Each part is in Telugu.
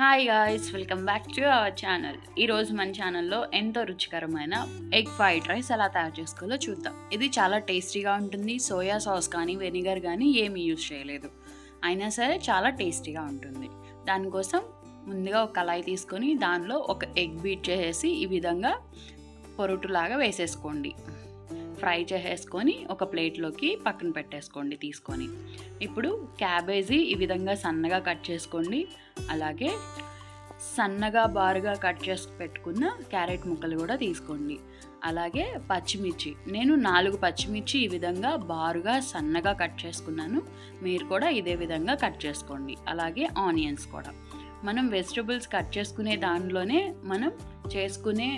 Hi guys welcome back to our channel ఈరోజు మన ఛానల్లో ఎంతో రుచికరమైన ఎగ్ ఫ్రైడ్ రైస్ ఎలా తయారు చేసుకోవాలో చూద్దాం. ఇది చాలా టేస్టీగా ఉంటుంది. సోయా సాస్ కానీ వెనిగర్ కానీ ఏమీ యూజ్ చేయలేదు. అయినా సరే చాలా టేస్టీగా ఉంటుంది. దానికోసం ముందుగా ఒక కళాయి తీసుకొని దానిలో ఒక ఎగ్ బీట్ చేసేసి ఈ విధంగా పొరుటులాగా వేసేసుకోండి. ఫ్రై చేసేసుకొని ఒక ప్లేట్లోకి పక్కన పెట్టేసుకోండి తీసుకొని. ఇప్పుడు క్యాబేజీ ఈ విధంగా సన్నగా కట్ చేసుకోండి. అలాగే సన్నగా బారుగా కట్ చేసి పెట్టుకున్న క్యారెట్ ముక్కలు కూడా తీసుకోండి. అలాగే పచ్చిమిర్చి. నేను నాలుగు పచ్చిమిర్చి ఈ విధంగా బారుగా సన్నగా కట్ చేసుకున్నాను. మీరు కూడా ఇదే విధంగా కట్ చేసుకోండి. అలాగే ఆనియన్స్ కూడా. మనం వెజిటబుల్స్ కట్ చేసుకునే దానిలోనే మనం చేసుకునే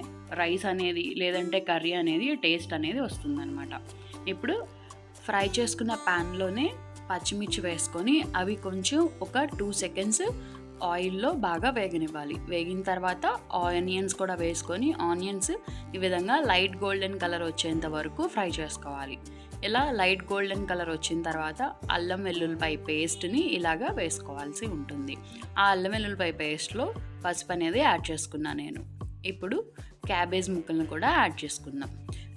రైస్ అనేది లేదంటే కర్రీ అనేది టేస్ట్ అనేది వస్తుందన్నమాట. ఇప్పుడు ఫ్రై చేసుకున్న ప్యాన్లోనే పచ్చిమిర్చి వేసుకొని అవి కొంచెం ఒక టూ సెకండ్స్ ఆయిల్లో బాగా వేగనివ్వాలి. వేగిన తర్వాత ఆనియన్స్ కూడా వేసుకొని ఆనియన్స్ ఈ విధంగా లైట్ గోల్డెన్ కలర్ వచ్చేంత వరకు ఫ్రై చేసుకోవాలి. ఇలా లైట్ గోల్డెన్ కలర్ వచ్చిన తర్వాత అల్లం వెల్లుల్లిపాయ పేస్ట్ని ఇలాగా వేసుకోవాల్సి ఉంటుంది. ఆ అల్లం వెల్లుల్లిపాయ పేస్ట్లో పసుపు అనేది యాడ్ చేసుకున్నా నేను. ఇప్పుడు క్యాబేజ్ ముక్కలను కూడా యాడ్ చేసుకుందాం.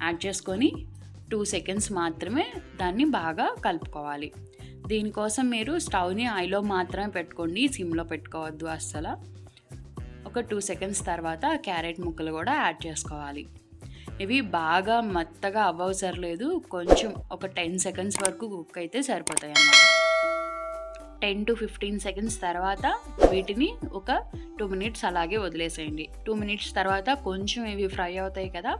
యాడ్ చేసుకొని టూ సెకండ్స్ మాత్రమే దాన్ని బాగా కలుపుకోవాలి. దీనికోసం మీరు స్టవ్ని ఐలో మాత్రమే పెట్టుకోండి సిమ్లో పెట్టుకోవద్దు అస్సలు. ఒక టూ సెకండ్స్ తర్వాత క్యారెట్ ముక్కలు కూడా యాడ్ చేసుకోవాలి. ఇవి బాగా మెత్తగా అవ్వవసరం లేదు కొంచెం ఒక టెన్ సెకండ్స్ వరకు కుక్ అయితే సరిపోతాయి అన్నమాట. టెన్ టు ఫిఫ్టీన్ సెకండ్స్ తర్వాత వీటిని ఒక టూ మినిట్స్ అలాగే వదిలేసేయండి. టూ మినిట్స్ తర్వాత కొంచెం ఇవి ఫ్రై అవుతాయి కదా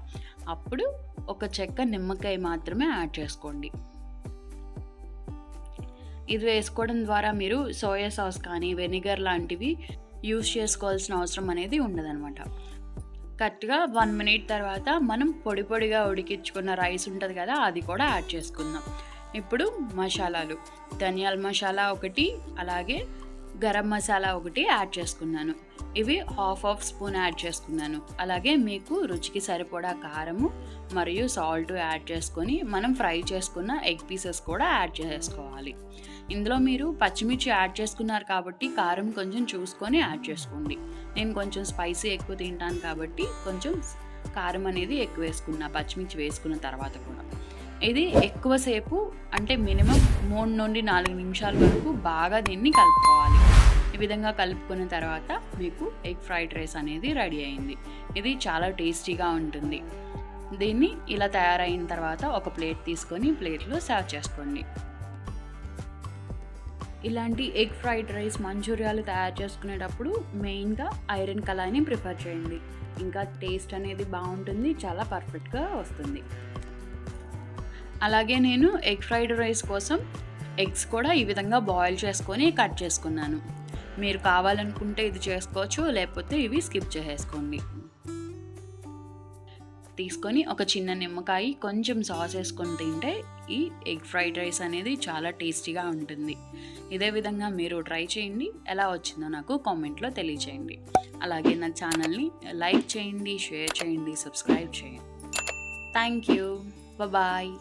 అప్పుడు ఒక చెక్క నిమ్మకాయ మాత్రమే యాడ్ చేసుకోండి. ఇది వేసుకోవడం ద్వారా మీరు సోయా సాస్ కానీ వెనిగర్ లాంటివి యూస్ చేసుకోవాల్సిన అవసరం అనేది ఉండదన్నమాట. కరెక్ట్గా వన్ మినిట్ తర్వాత మనం పొడి పొడిగా ఉడికించుకున్న రైస్ ఉంటుంది కదా అది కూడా యాడ్ చేసుకుందాం. ఇప్పుడు మసాలాలు. ధనియాల మసాలా ఒకటి అలాగే గరం మసాలా ఒకటి యాడ్ చేసుకున్నాను. ఇవి హాఫ్ హాఫ్ స్పూన్ యాడ్ చేసుకున్నాను. అలాగే మీకు రుచికి సరిపడా కారము మరియు సాల్ట్ యాడ్ చేసుకొని మనం ఫ్రై చేసుకున్న ఎగ్ పీసెస్ కూడా యాడ్ చేసుకోవాలి. ఇందులో మీరు పచ్చిమిర్చి యాడ్ చేసుకున్నారు కాబట్టి కారం కొంచెం చూసుకొని యాడ్ చేసుకోండి. నేను కొంచెం స్పైసీ ఎక్కువ తింటాను కాబట్టి కొంచెం కారం అనేది ఎక్కువ వేసుకున్నా పచ్చిమిర్చి వేసుకున్న తర్వాత కూడా. ఇది ఎక్కువసేపు అంటే మినిమం మూడు నుండి నాలుగు నిమిషాల వరకు బాగా దీన్ని కలుపుకోవాలి. ఈ విధంగా కలుపుకున్న తర్వాత మీకు ఎగ్ ఫ్రైడ్ రైస్ అనేది రెడీ అయింది. ఇది చాలా టేస్టీగా ఉంటుంది. దీన్ని ఇలా తయారైన తర్వాత ఒక ప్లేట్ తీసుకొని ప్లేట్లో సర్వ్ చేసుకోండి. ఇలాంటి ఎగ్ ఫ్రైడ్ రైస్ మంచూరియాలు తయారు చేసుకునేటప్పుడు మెయిన్గా ఐరన్ కళాయిని ప్రిఫర్ చేయండి. ఇంకా టేస్ట్ అనేది బాగుంటుంది చాలా పర్ఫెక్ట్గా వస్తుంది. అలాగే నేను ఎగ్ ఫ్రైడ్ రైస్ కోసం ఎగ్స్ కూడా ఈ విధంగా బాయిల్ చేసుకొని కట్ చేసుకున్నాను. మీరు కావాలనుకుంటే ఇది చేసుకోవచ్చు లేకపోతే ఇవి స్కిప్ చేసేసుకోండి. తీసుకొని ఒక చిన్న నిమ్మకాయ కొంచెం సాస్ వేసుకొని తింటే ఈ ఎగ్ ఫ్రైడ్ రైస్ అనేది చాలా టేస్టీగా ఉంటుంది. ఇదే విధంగా మీరు ట్రై చేయండి. ఎలా వచ్చిందో నాకు కామెంట్లో తెలియచేయండి. అలాగే నా ఛానల్ని లైక్ చేయండి షేర్ చేయండి సబ్స్క్రైబ్ చేయండి. Thank you. బాయ్